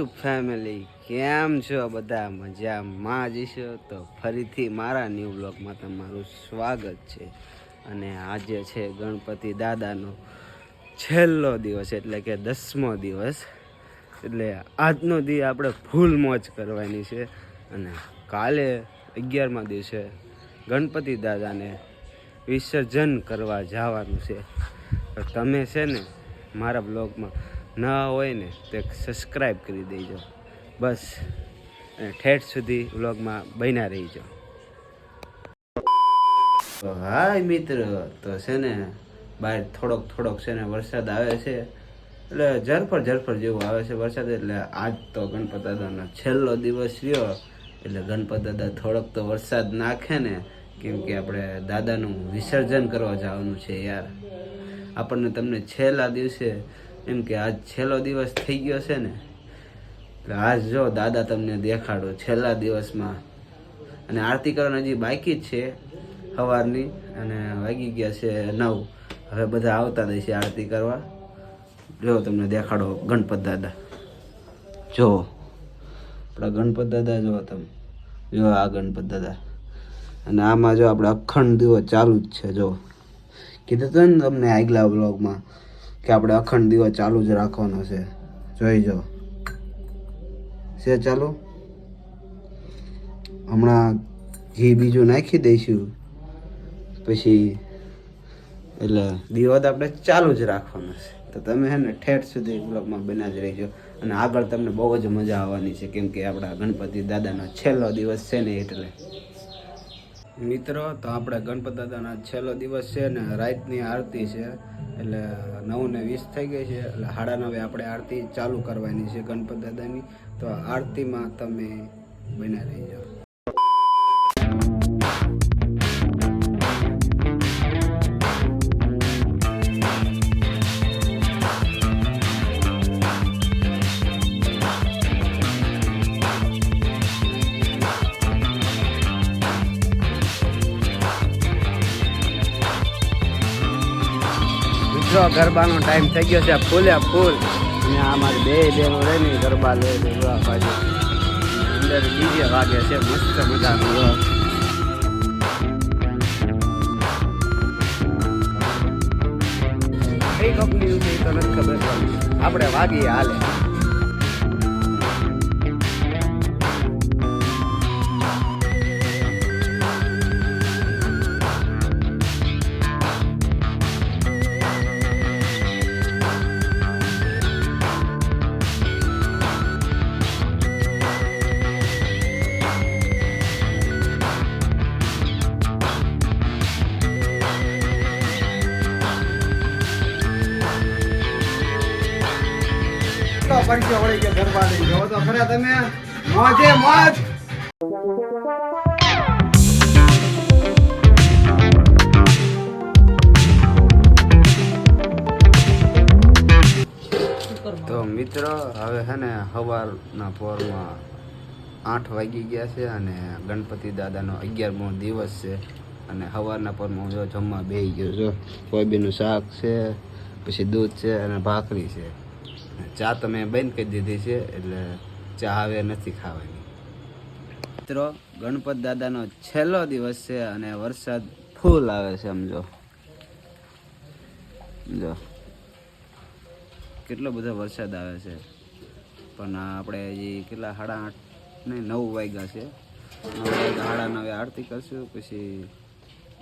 YouTube family, કેમ છો બધા? મજામાં જ છો? તો ફરીથી મારા ન્યૂ બ્લોગમાં તમારું સ્વાગત છે. અને આજે છે ગણપતિ દાદાનો છેલ્લો દિવસ, એટલે કે દસમો દિવસ. એટલે આજનો દી આપણે ફૂલ મોજ કરવાની છે. અને કાલે અગિયારમા દિવસે ગણપતિ દાદાને વિસર્જન કરવા જવાનું છે. તમે છે ને મારા બ્લોગમાં ના હોય ને તો સબસ્ક્રાઈબ કરી દેજો. બસ, અને ઠેઠ સુધી વ્લોગમાં બન્યા રહીજો. હાય મિત્ર, તો છે ને બહાર થોડોક થોડોક છે ને વરસાદ આવે છે. એટલે ઝરફર ઝરફર જેવું આવે છે વરસાદ, એટલે આજ તો ગણપત દાદાનો છેલ્લો દિવસ રહ્યો. એટલે ગણપત દાદા થોડોક તો વરસાદ નાખે ને, કેમ આપણે દાદાનું વિસર્જન કરવા જવાનું છે યાર. આપણને તમને છેલ્લા દિવસે એમ કે આજ છેલ્લો દિવસ થઈ ગયો છે ને આજ જો દાદા તમને દેખાડો છેલ્લા દિવસમાં. અને આરતી કરવાની હજી બાકી જ છે સવારની, અને વાગી ગયા છે નવ. હવે બધા આવતા દે છે આરતી કરવા. જો તમને દેખાડો ગણપત દાદા. જો, આપણા ગણપત દાદા જો તમે. જો આ ગણપત દાદા. અને આમાં જો આપણે અખંડ દિવસ ચાલુ જ છે, જો. કીધું હતું ને તમને આગલા બ્લોગમાં કે આપણે અખંડ દીવો ચાલુ જ રાખવાનો છે. જોઈ જો. છે ચાલુ? હમણાં ઘી બીજું નાખી દઈશું. પછી એટલે દીવો તો આપણે ચાલુ જ રાખવાનો છે. તો તમે હે ને ઠેઠ સુધી બ્લોગમાં બના જ રહીજો. અને આગળ તમને બહુ જ મજા આવવાની છે, કેમ કે આપણા ગણપતિ દાદાનો છેલ્લો દિવસ છે ને એટલે. મિત્રો, તો આપણે ગણપત દાદાના છેલ્લો દિવસ છે ને રાતની આરતી છે. એટલે નવ ને વીસ થઈ ગઈ છે. એટલે સાડા નવે આપણે આરતી ચાલુ કરવાની છે ગણપત દાદાની. તો આરતીમાં તમે બન્યા રહી જાઓ મિત્રો ગરબાનો ટાઈમ થઈ ગયો છે, ફૂલે ફૂલ. અને આ મારી બે બહેનો રહે ને ગરબા લે છે જો બાજુ. અંદર ડીજે વાગે છે, મસ્ત મજાનું. જો. કઈ કંપની તો નથી ખબર આપણે વાગીએ હાલે. તો પરિચય વળી ગયો લઈ જો તો ખરા તમે. મોજે મોજ. તો મિત્રો, હવે છે ને સવારના પોરમાં આઠ વાગી ગયા છે અને ગણપતિ દાદાનો અગિયારમો દિવસ છે અને સવારના પોરમાં હું જો જમવા બેસી ગયો છો. સોયાબીનનું શાક છે, પછી દૂધ છે અને ભાખરી છે. ચા તો મેં બંધ કરી દીધી છે, એટલે ચા હવે નથી ખાવાની. મિત્રો, ગણપત દાદાનો છેલ્લો દિવસ છે અને વરસાદ ફૂલ આવે છે, સમજો. જો કેટલો બધો વરસાદ આવે છે. પણ આપણે હજી કેટલા, સાડા આઠ નહીં નવ વાગ્યા છે. નવ વાગ્યા, સાડા નવે આરતી કરશું, પછી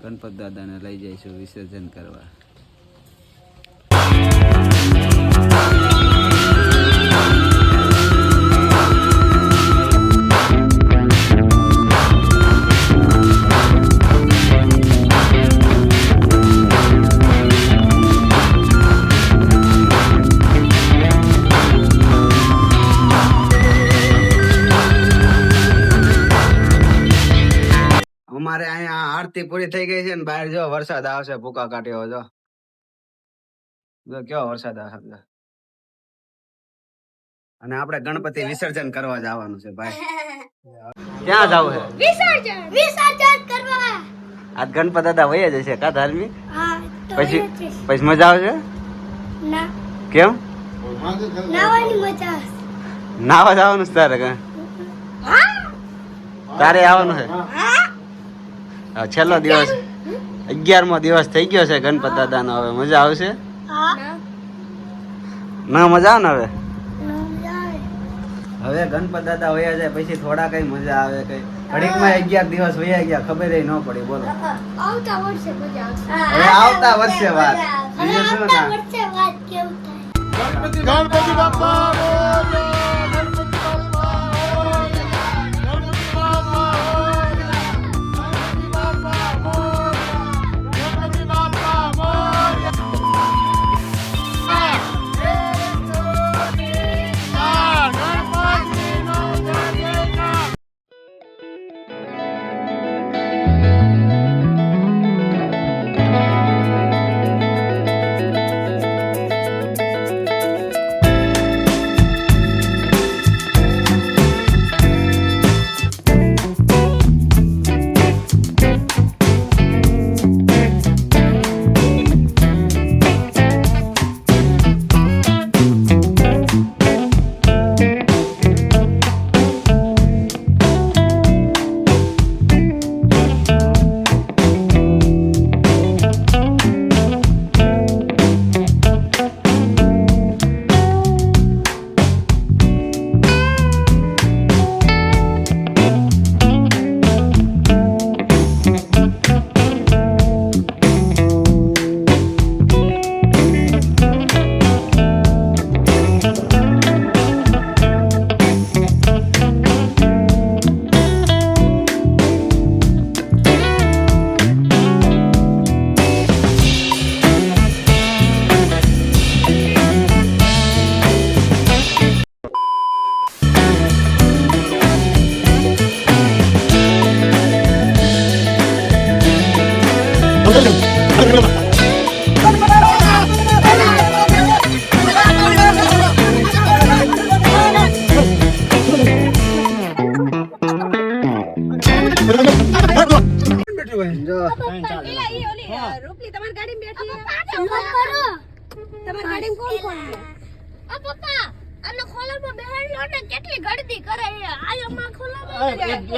ગણપત દાદાને લઈ જઈશું વિસર્જન કરવા. અમારે અહીંયા આરતી પૂરી થઈ ગઈ છે ને બહાર જો વરસાદ આવશે ભૂકા કાઢ્યો જો. જો કેવો વરસાદ આવે અને આપણે ગણપતિ વિસર્જન કરવા જવાનું છે ભાઈ. ક્યાં જવું છે? વિસર્જન વિસર્જન કરવા. આજ ગણપત દાદા વહી જશે કા ધાર્મિક? પછી પછી મજા આવશે? ના. કેમ? નાવાની મજા આવશે. નાવા જવાનું છે તારે તારે આવવાનું છે? છેલ્લો દિવસ અગિયારમો દિવસ થઈ ગયો છે ગણપત દાદાનો હવે. મજા આવશે? ના મજા આવે ને હવે? હવે ગણપત દાદા વયા જાય પછી થોડા કઈ મજા આવે કઈ. ઘડીકમાં અગિયાર દિવસ વયા ગયા ખબર ન પડી બોલો. આવતા વર્ષે મજા આવશે. હવે આવતા વર્ષે વાત. શું આવતા વર્ષે વાત કેવું થાય? ગણપતિ બાપા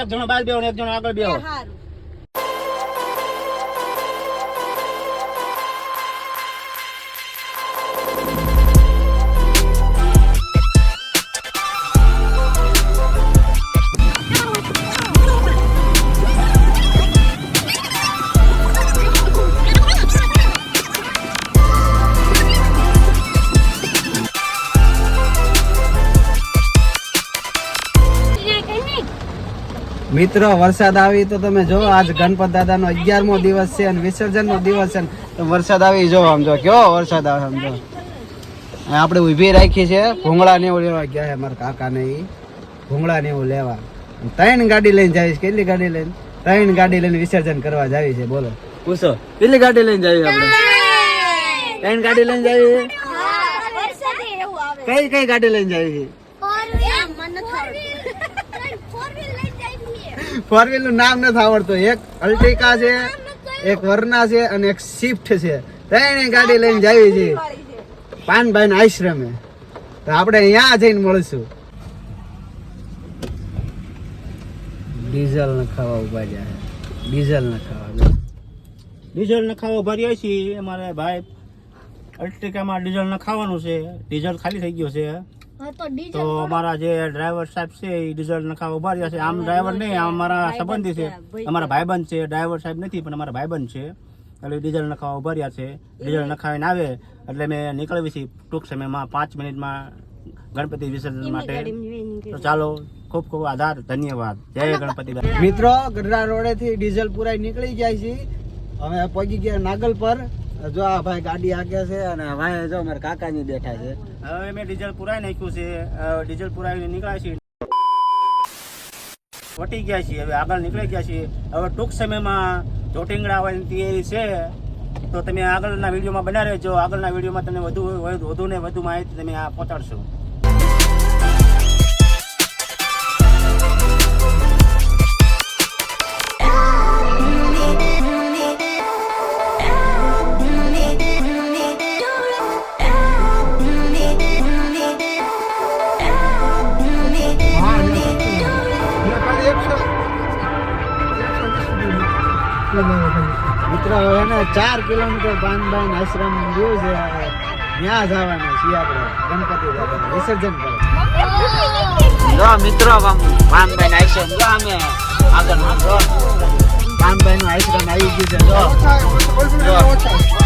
એક જણો બાર બેહો ને એક જણો આગળ બેહો. મિત્રો વરસાદ આવી તો તમે જો આજ ગણપત દાદાનો અગિયારમો દિવસ છે અને વિસર્જનનો દિવસ છે. તો વરસાદ આવી જો સમજો કેવો વરસાદ આવે સમજો આપણે ઊભી રાખી છે ભૂંગળા ને એવું લેવા ગયા છે મારા કાકા ને ભૂંગળા ને એવું લેવા. ત્રણ ગાડી લઈને જાવીશ કેટલી ગાડી લઈને? ત્રણ ગાડી લઈને વિસર્જન કરવા જાવી છે બોલો. પૂછો કેટલી ગાડી લઈને જાવી આપણે? ત્રણ ગાડી લઈને જાવી છે? કઈ કઈ ગાડી લઈને જાવી છે ફોર વ્હીલ મને ફોર વ્હીલ લઈ જાય ફોર વ્હીલનું નામ નથી આવડતું. એક અલ્ટિકા છે, એક વરના છે અને એક સ્વિફ્ટ છે. ત્રણે ગાડી લઈને જાવી છે પાનભાઈ આશ્રમે. તો આપણે અહીંયા જઈને મળશું. ડીઝલ ન ખાવા ઊભા જાય ડીઝલ ન ખાવા ડીઝલ નખાવો ભરીએ છીએ. અમારે ભાઈ અલ્ટિકામાં ડીઝલ નખાવાનું છે. ડીઝલ ખાલી થઈ ગયો છે. તો અમારા જે ડ્રાઈવર સાહેબ છે એ ડીઝલ નખા ઊભા રહ્યા છે. આમ ડ્રાઈવર નહીં આમ અમારા સંબંધી છે. અમારા ભાઈબંધ છે. ડ્રાઈવર સાહેબ નથી પણ અમારા ભાઈબંધ છે. એટલે ડીઝલ નખા ઊભા રહ્યા છે ડીઝલ નખાવીને આવે એટલે મેં નીકળવી છે ટૂંક સમયમાં પાંચ મિનિટમાં ગણપતિ વિસર્જન માટે. તો ચાલો ખૂબ ખૂબ આધાર ધન્યવાદ. જય ગણપતિ મિત્રો ગઢડા રોડેથી ડીઝલ પુરાઈ નીકળી જાય છે. હવે પહોંચી ગયા નાગલ પર. જો આ ભાઈ ગાડી આગે છે અને ભાઈ જો મારા કાકાજી બેઠા છે. હવે મેં ડીઝલ પુરાઈ નાખ્યું છે. ડીઝલ પુરાવીને નીકળ્યા છીએ. વટી ગયા છીએ. હવે આગળ નીકળી ગયા છીએ. હવે ટૂંક સમયમાં ચોટીંગડા આવવાની તૈયારી છે. તો તમે આગળના વિડીયોમાં બના રહેજો. આગળના વિડીયોમાં તમને વધુ વધુ ને વધુ માહિતી તમે આ પહોંચાડશો. ચાર કિલોમીટર પાનબાઈ આશ્રમ જેવું છે ત્યાં જવાના છીએ આપણે. ગણપતિ દાદાનું વિસર્જન કરો જો મિત્રો પાનબાઈ આશ્રમ જો અમે આગળ જો પાનબાઈ નું આશ્રમ આવી ગયું છે. જો.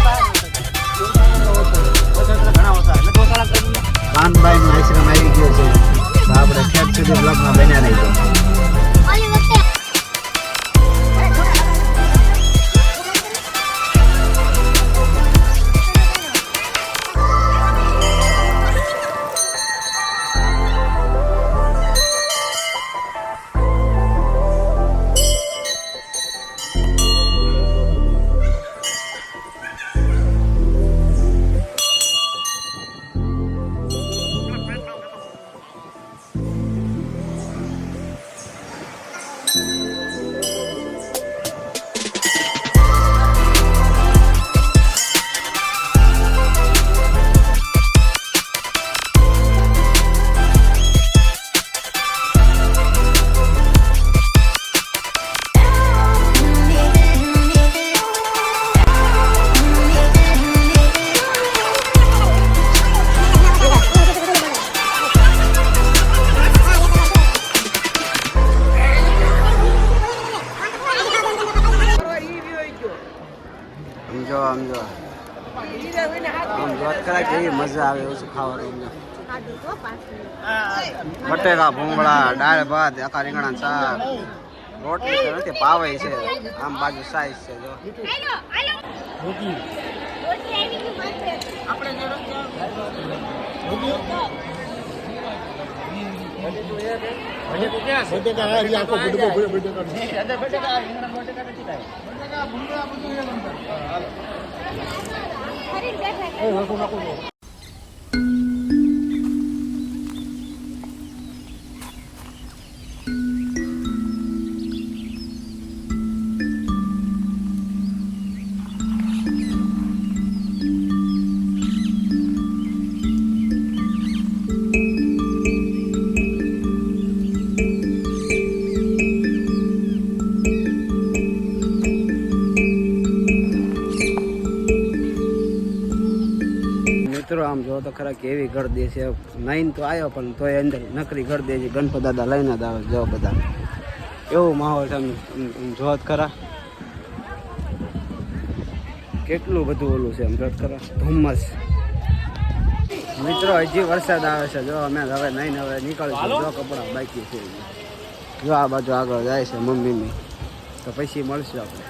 મજા આવે એવું છે ખાવાનું બટેકા ભૂંગળા દાળ ભાત આખા રીંગણા શાક. રોટલી નથી પાવે છે. આમ બાજુ સાઈઝ છે જો. હાલો ખરા કેવી ગળદી છે. નાઈન તો આવ્યો પણ તોય અંદર નકરી ગળદી છે. ગણપત દાદા લઈને જ આવે જો બધા. એવો માહોલ છે. જોત ખરા. કેટલું બધું ઓલું છે એમ જોત ખરા. ધુમ્મસ. મિત્રો હજી વરસાદ આવે છે. જો અમે હવે નહીં હવે નીકળીશું. જો કપડા બાકી છે. જો આ બાજુ આગળ જાય છે મમ્મીની. તો પછી મળશું આપણે.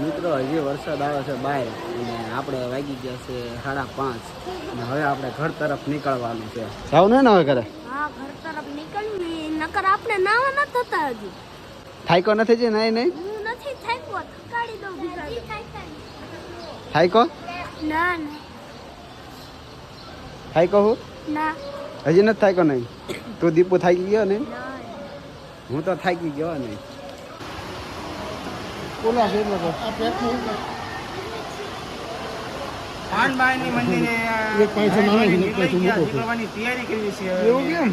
મિત્રો હજી વરસાદ આવે છે બહાર અને આપણે વાગી ગયા છે સાડા પાંચ. અને હવે આપણે ઘર તરફ નીકળવાનું છે. જાવ ને હવે ઘરે? હા ઘર તરફ નીકળવી નકર આપણે નાવા ન થતા હજી. થાયકો નથી જે નહીં નહીં હું નથી થાયકો થકાડી દઉં બીજા થાયકો? ના ના. થાયકો હું? ના. હજી નથી થાયકો નહીં? તું દીપુ થાકી ગયો ને હું તો થાકી ગયો નહીં. પાનબાઈની મંદિરે ગયા, નીકળવાની તૈયારી કરી છે એવું કેમ?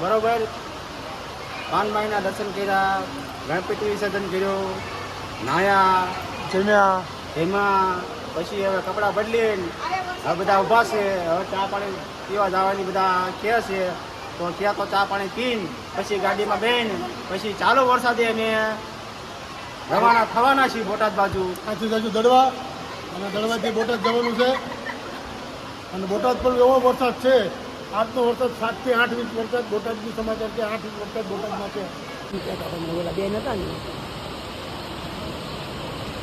બરોબર. પાનબાઈના દર્શન કર્યા ગણપતિ વિસર્જન કર્યું નાયા જમ્યા. એમાં પછી હવે કપડાં બદલીને હવે બધા ઊભા છે. હવે ચા પાણી પીવા જવાની બધા કે છે. તો ત્યાં તો ચા પાણી પીને પછી ગાડીમાં બેન પછી ચાલુ વરસાદે અમે રવાના થવાના છીએ બોટાદ બાજુ. આજુ બાજુ દડવા. અને દળવાથી બોટાદ જવાનું છે. અને બોટાદ પણ એવો વરસાદ છે, આજનો વરસાદ સાતથી આઠ ઇંચ વરસાદ, બોટાદની સમાચાર છે આઠ ઇંચ વરસાદ બોટાદમાં છે.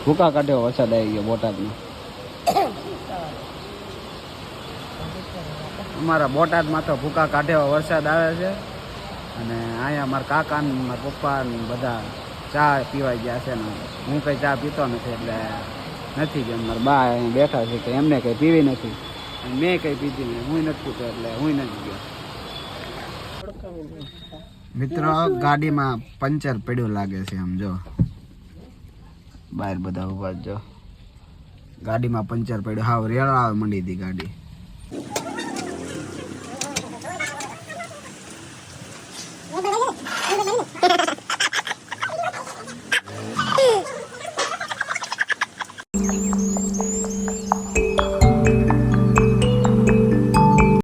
ભૂકા કાઢ્યો વરસાદ આવી ગયો બોટાદમાં. અમારા બોટાદમાં તો ભૂકા કાઢ્યો વરસાદ આવે છે. અને અહીંયા મારા કાકા ને મારા પપ્પા ને બધા ચા પીવા ગયા છે ને. હું કઈ ચા પીતો નથી એટલે નથી ગયો મારા બા અહીં બેઠા છે કે એમને કંઈ પીવી નથી. મેં કંઈ પીધી નહીં. હું નથી પીતો એટલે હું નથી ગયો. મિત્રો, ગાડીમાં પંચર પડ્યું લાગે છે આમ જો. બહાર બધા ઊભા જ ગાડીમાં પંચર પડ્યું. હાવ રેળા મંડી હતી ગાડી.